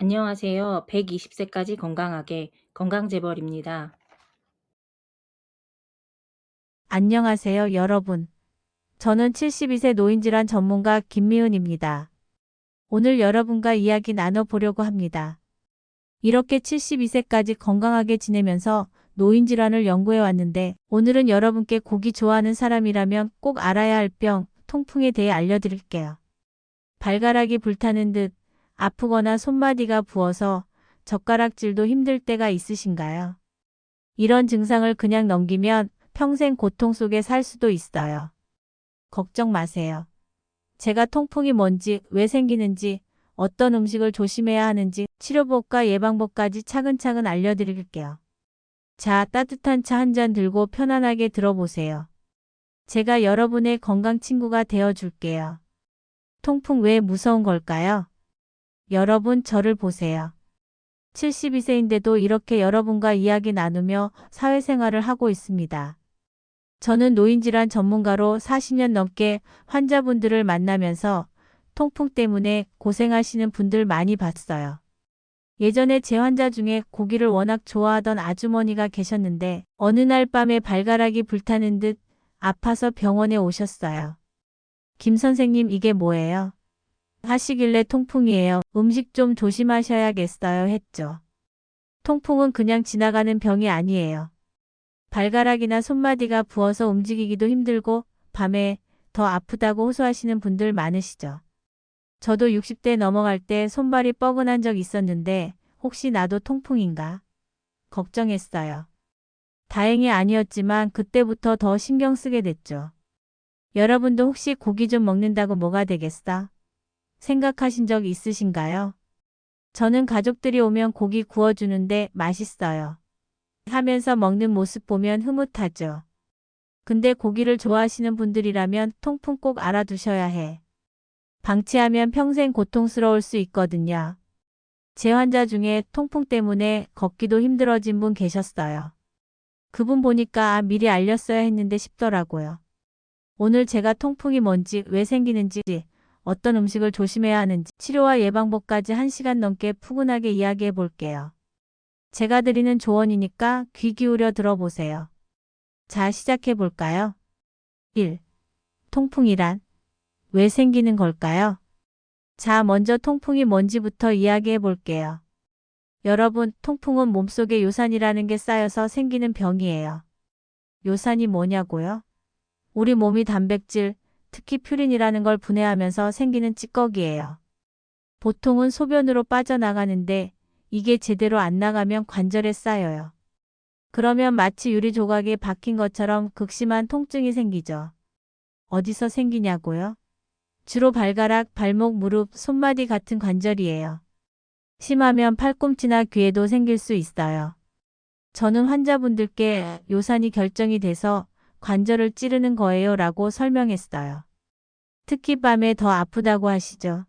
안녕하세요. 120세까지 건강하게 건강재벌입니다. 안녕하세요, 여러분. 저는 72세 노인질환 전문가 김미은입니다. 오늘 여러분과 이야기 나눠보려고 합니다. 이렇게 72세까지 건강하게 지내면서 노인질환을 연구해 왔는데 오늘은 여러분께 고기 좋아하는 사람이라면 꼭 알아야 할 병, 통풍에 대해 알려드릴게요. 발가락이 불타는 듯 아프거나 손마디가 부어서 젓가락질도 힘들 때가 있으신가요? 이런 증상을 그냥 넘기면 평생 고통 속에 살 수도 있어요. 걱정 마세요. 제가 통풍이 뭔지, 왜 생기는지, 어떤 음식을 조심해야 하는지, 치료법과 예방법까지 차근차근 알려드릴게요. 자, 따뜻한 차 한 잔 들고 편안하게 들어보세요. 제가 여러분의 건강 친구가 되어 줄게요. 통풍 왜 무서운 걸까요? 여러분 저를 보세요. 72세인데도 이렇게 여러분과 이야기 나누며 사회생활을 하고 있습니다. 저는 노인질환 전문가로 40년 넘게 환자분들을 만나면서 통풍 때문에 고생하시는 분들 많이 봤어요. 예전에 제 환자 중에 고기를 워낙 좋아하던 아주머니가 계셨는데 어느 날 밤에 발가락이 불타는 듯 아파서 병원에 오셨어요. 김 선생님 이게 뭐예요? 하시길래 통풍이에요. 음식 좀 조심하셔야겠어요 했죠. 통풍은 그냥 지나가는 병이 아니에요. 발가락이나 손마디가 부어서 움직이기도 힘들고 밤에 더 아프다고 호소하시는 분들 많으시죠. 저도 60대 넘어갈 때 손발이 뻐근한 적 있었는데 혹시 나도 통풍인가? 걱정했어요. 다행히 아니었지만 그때부터 더 신경 쓰게 됐죠. 여러분도 혹시 고기 좀 먹는다고 뭐가 되겠어? 생각하신 적 있으신가요? 저는 가족들이 오면 고기 구워주는데 맛있어요. 하면서 먹는 모습 보면 흐뭇하죠. 근데 고기를 좋아하시는 분들이라면 통풍 꼭 알아두셔야 해. 방치하면 평생 고통스러울 수 있거든요. 제 환자 중에 통풍 때문에 걷기도 힘들어진 분 계셨어요. 그분 보니까 아, 미리 알렸어야 했는데 싶더라고요. 오늘 제가 통풍이 뭔지, 왜 생기는지, 어떤 음식을 조심해야 하는지, 치료와 예방법까지 1시간 넘게 푸근하게 이야기해 볼게요. 제가 드리는 조언이니까 귀 기울여 들어보세요. 자, 시작해 볼까요? 1. 통풍이란 왜 생기는 걸까요? 자, 먼저 통풍이 뭔지부터 이야기해 볼게요. 여러분, 통풍은 몸속에 요산이라는 게 쌓여서 생기는 병이에요. 요산이 뭐냐고요? 우리 몸이 단백질, 특히 퓨린이라는 걸 분해하면서 생기는 찌꺼기예요. 보통은 소변으로 빠져나가는데 이게 제대로 안 나가면 관절에 쌓여요. 그러면 마치 유리 조각에 박힌 것처럼 극심한 통증이 생기죠. 어디서 생기냐고요? 주로 발가락, 발목, 무릎, 손마디 같은 관절이에요. 심하면 팔꿈치나 귀에도 생길 수 있어요. 저는 환자분들께 요산이 결정이 돼서 관절을 찌르는 거예요 라고 설명했어요. 특히 밤에 더 아프다고 하시죠.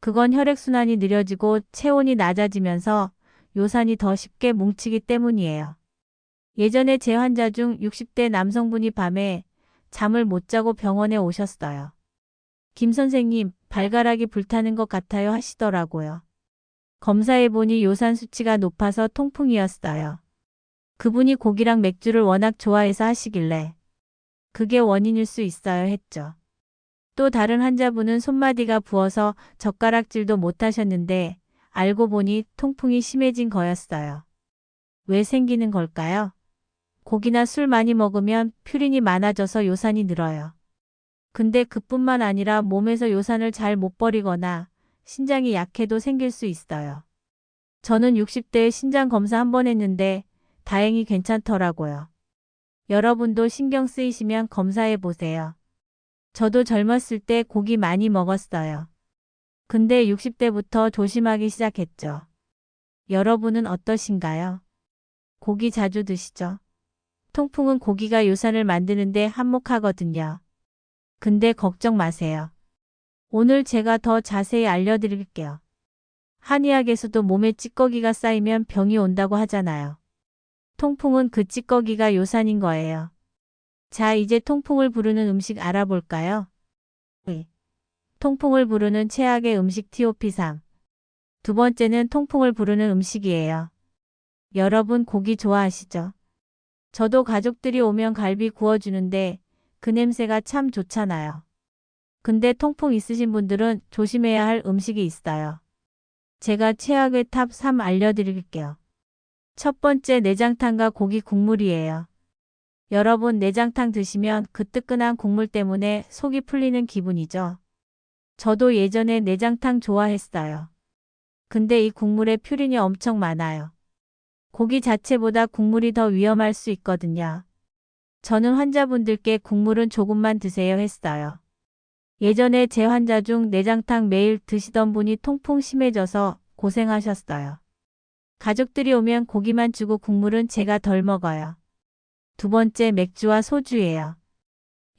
그건 혈액순환이 느려지고 체온이 낮아지면서 요산이 더 쉽게 뭉치기 때문이에요. 예전에 제 환자 중 60대 남성분이 밤에 잠을 못 자고 병원에 오셨어요. 김 선생님, 발가락이 불타는 것 같아요 하시더라고요. 검사해보니 요산 수치가 높아서 통풍이었어요. 그분이 고기랑 맥주를 워낙 좋아해서 하시길래 그게 원인일 수 있어요 했죠. 또 다른 환자분은 손마디가 부어서 젓가락질도 못 하셨는데 알고 보니 통풍이 심해진 거였어요. 왜 생기는 걸까요? 고기나 술 많이 먹으면 퓨린이 많아져서 요산이 늘어요. 근데 그뿐만 아니라 몸에서 요산을 잘 못 버리거나 신장이 약해도 생길 수 있어요. 저는 60대에 신장 검사 한 번 했는데 다행히 괜찮더라고요. 여러분도 신경 쓰이시면 검사해 보세요. 저도 젊었을 때 고기 많이 먹었어요. 근데 60대부터 조심하기 시작했죠. 여러분은 어떠신가요? 고기 자주 드시죠? 통풍은 고기가 요산을 만드는데 한몫하거든요. 근데 걱정 마세요. 오늘 제가 더 자세히 알려드릴게요. 한의학에서도 몸에 찌꺼기가 쌓이면 병이 온다고 하잖아요. 통풍은 그 찌꺼기가 요산인 거예요. 자, 이제 통풍을 부르는 음식 알아볼까요? 네. 통풍을 부르는 최악의 음식 TOP3. 두 번째는 통풍을 부르는 음식이에요. 여러분 고기 좋아하시죠? 저도 가족들이 오면 갈비 구워주는데 그 냄새가 참 좋잖아요. 근데 통풍 있으신 분들은 조심해야 할 음식이 있어요. 제가 최악의 탑 3 알려드릴게요. 첫 번째 내장탕과 고기 국물이에요. 여러분 내장탕 드시면 그 뜨끈한 국물 때문에 속이 풀리는 기분이죠. 저도 예전에 내장탕 좋아했어요. 근데 이 국물에 퓨린이 엄청 많아요. 고기 자체보다 국물이 더 위험할 수 있거든요. 저는 환자분들께 국물은 조금만 드세요 했어요. 예전에 제 환자 중 내장탕 매일 드시던 분이 통풍 심해져서 고생하셨어요. 가족들이 오면 고기만 주고 국물은 제가 덜 먹어요. 두 번째 맥주와 소주예요.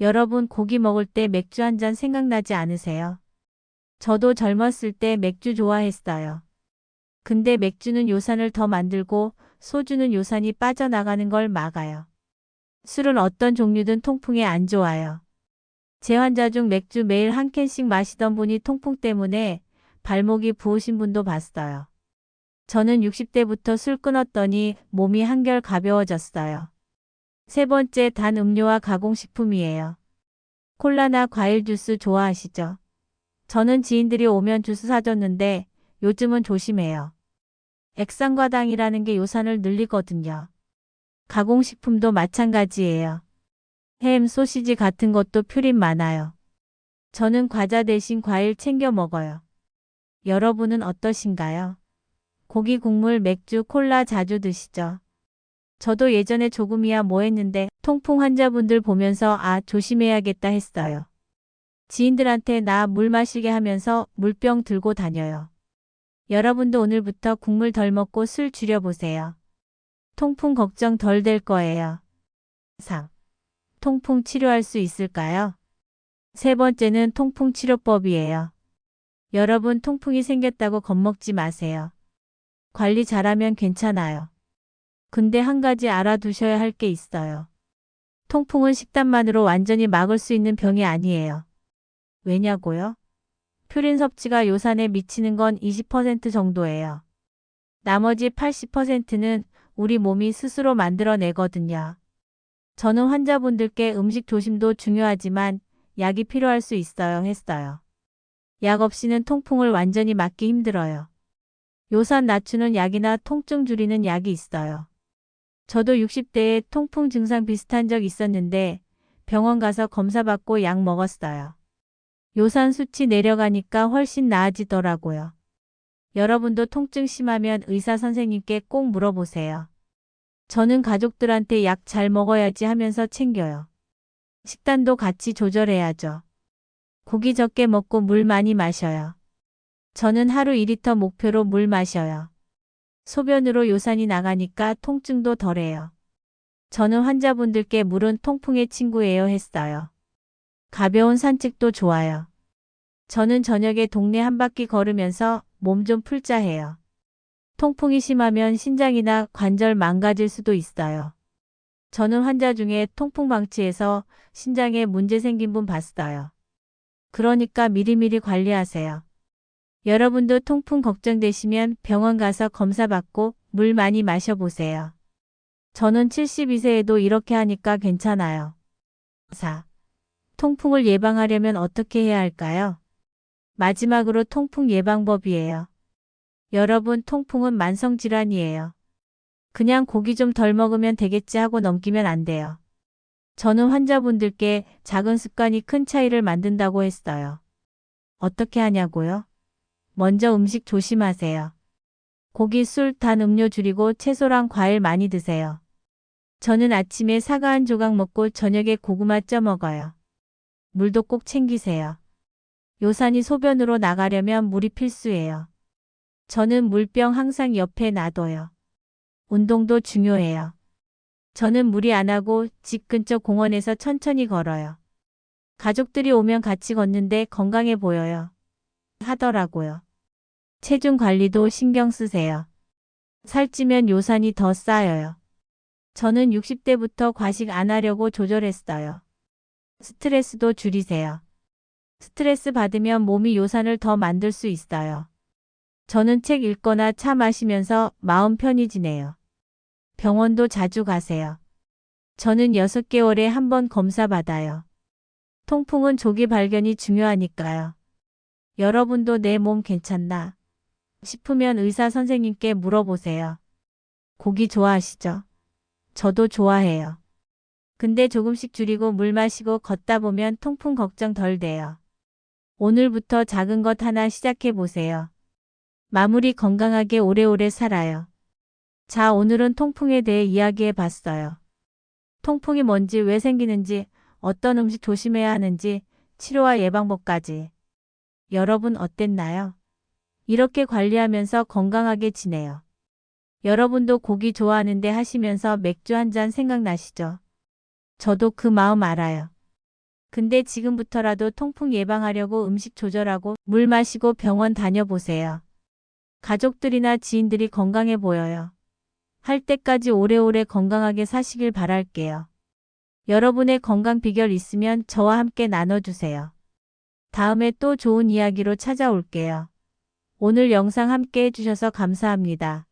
여러분 고기 먹을 때 맥주 한 잔 생각나지 않으세요? 저도 젊었을 때 맥주 좋아했어요. 근데 맥주는 요산을 더 만들고 소주는 요산이 빠져나가는 걸 막아요. 술은 어떤 종류든 통풍에 안 좋아요. 제 환자 중 맥주 매일 한 캔씩 마시던 분이 통풍 때문에 발목이 부으신 분도 봤어요. 저는 60대부터 술 끊었더니 몸이 한결 가벼워졌어요. 세 번째 단 음료와 가공식품이에요. 콜라나 과일 주스 좋아하시죠? 저는 지인들이 오면 주스 사줬는데 요즘은 조심해요. 액상과당이라는 게 요산을 늘리거든요. 가공식품도 마찬가지예요. 햄, 소시지 같은 것도 퓨린 많아요. 저는 과자 대신 과일 챙겨 먹어요. 여러분은 어떠신가요? 고기 국물, 맥주, 콜라 자주 드시죠? 저도 예전에 조금이야 뭐 했는데 통풍 환자분들 보면서 아, 조심해야겠다 했어요. 지인들한테 나 물 마시게 하면서 물병 들고 다녀요. 여러분도 오늘부터 국물 덜 먹고 술 줄여보세요. 통풍 걱정 덜 될 거예요. 4. 통풍 치료할 수 있을까요? 세 번째는 통풍 치료법이에요. 여러분 통풍이 생겼다고 겁먹지 마세요. 관리 잘하면 괜찮아요. 근데 한 가지 알아두셔야 할 게 있어요. 통풍은 식단만으로 완전히 막을 수 있는 병이 아니에요. 왜냐고요? 퓨린 섭취가 요산에 미치는 건 20% 정도예요. 나머지 80%는 우리 몸이 스스로 만들어내거든요. 저는 환자분들께 음식 조심도 중요하지만 약이 필요할 수 있어요 했어요. 약 없이는 통풍을 완전히 막기 힘들어요. 요산 낮추는 약이나 통증 줄이는 약이 있어요. 저도 60대에 통풍 증상 비슷한 적 있었는데 병원 가서 검사받고 약 먹었어요. 요산 수치 내려가니까 훨씬 나아지더라고요. 여러분도 통증 심하면 의사 선생님께 꼭 물어보세요. 저는 가족들한테 약 잘 먹어야지 하면서 챙겨요. 식단도 같이 조절해야죠. 고기 적게 먹고 물 많이 마셔요. 저는 하루 2리터 목표로 물 마셔요. 소변으로 요산이 나가니까 통증도 덜해요. 저는 환자분들께 물은 통풍의 친구예요 했어요. 가벼운 산책도 좋아요. 저는 저녁에 동네 한 바퀴 걸으면서 몸 좀 풀자 해요. 통풍이 심하면 신장이나 관절 망가질 수도 있어요. 저는 환자 중에 통풍 방치해서 신장에 문제 생긴 분 봤어요. 그러니까 미리미리 관리하세요. 여러분도 통풍 걱정되시면 병원 가서 검사 받고 물 많이 마셔보세요. 저는 72세에도 이렇게 하니까 괜찮아요. 4. 통풍을 예방하려면 어떻게 해야 할까요? 마지막으로 통풍 예방법이에요. 여러분 통풍은 만성질환이에요. 그냥 고기 좀 덜 먹으면 되겠지 하고 넘기면 안 돼요. 저는 환자분들께 작은 습관이 큰 차이를 만든다고 했어요. 어떻게 하냐고요? 먼저 음식 조심하세요. 고기, 술, 단 음료 줄이고 채소랑 과일 많이 드세요. 저는 아침에 사과 한 조각 먹고 저녁에 고구마 쪄 먹어요. 물도 꼭 챙기세요. 요산이 소변으로 나가려면 물이 필수예요. 저는 물병 항상 옆에 놔둬요. 운동도 중요해요. 저는 무리 안 하고 집 근처 공원에서 천천히 걸어요. 가족들이 오면 같이 걷는데 건강해 보여요. 하더라고요. 체중 관리도 신경 쓰세요. 살찌면 요산이 더 쌓여요. 저는 60대부터 과식 안 하려고 조절했어요. 스트레스도 줄이세요. 스트레스 받으면 몸이 요산을 더 만들 수 있어요. 저는 책 읽거나 차 마시면서 마음 편히 지내요. 병원도 자주 가세요. 저는 6개월에 한 번 검사 받아요. 통풍은 조기 발견이 중요하니까요. 여러분도 내 몸 괜찮나? 싶으면 의사 선생님께 물어보세요. 고기 좋아하시죠? 저도 좋아해요. 근데 조금씩 줄이고 물 마시고 걷다 보면 통풍 걱정 덜 돼요. 오늘부터 작은 것 하나 시작해 보세요. 마무리 건강하게 오래오래 살아요. 자, 오늘은 통풍에 대해 이야기해 봤어요. 통풍이 뭔지 왜 생기는지, 어떤 음식 조심해야 하는지, 치료와 예방법까지. 여러분 어땠나요? 이렇게 관리하면서 건강하게 지내요. 여러분도 고기 좋아하는데 하시면서 맥주 한 잔 생각나시죠? 저도 그 마음 알아요. 근데 지금부터라도 통풍 예방하려고 음식 조절하고 물 마시고 병원 다녀보세요. 가족들이나 지인들이 건강해 보여요. 할 때까지 오래오래 건강하게 사시길 바랄게요. 여러분의 건강 비결 있으면 저와 함께 나눠주세요. 다음에 또 좋은 이야기로 찾아올게요. 오늘 영상 함께 해주셔서 감사합니다.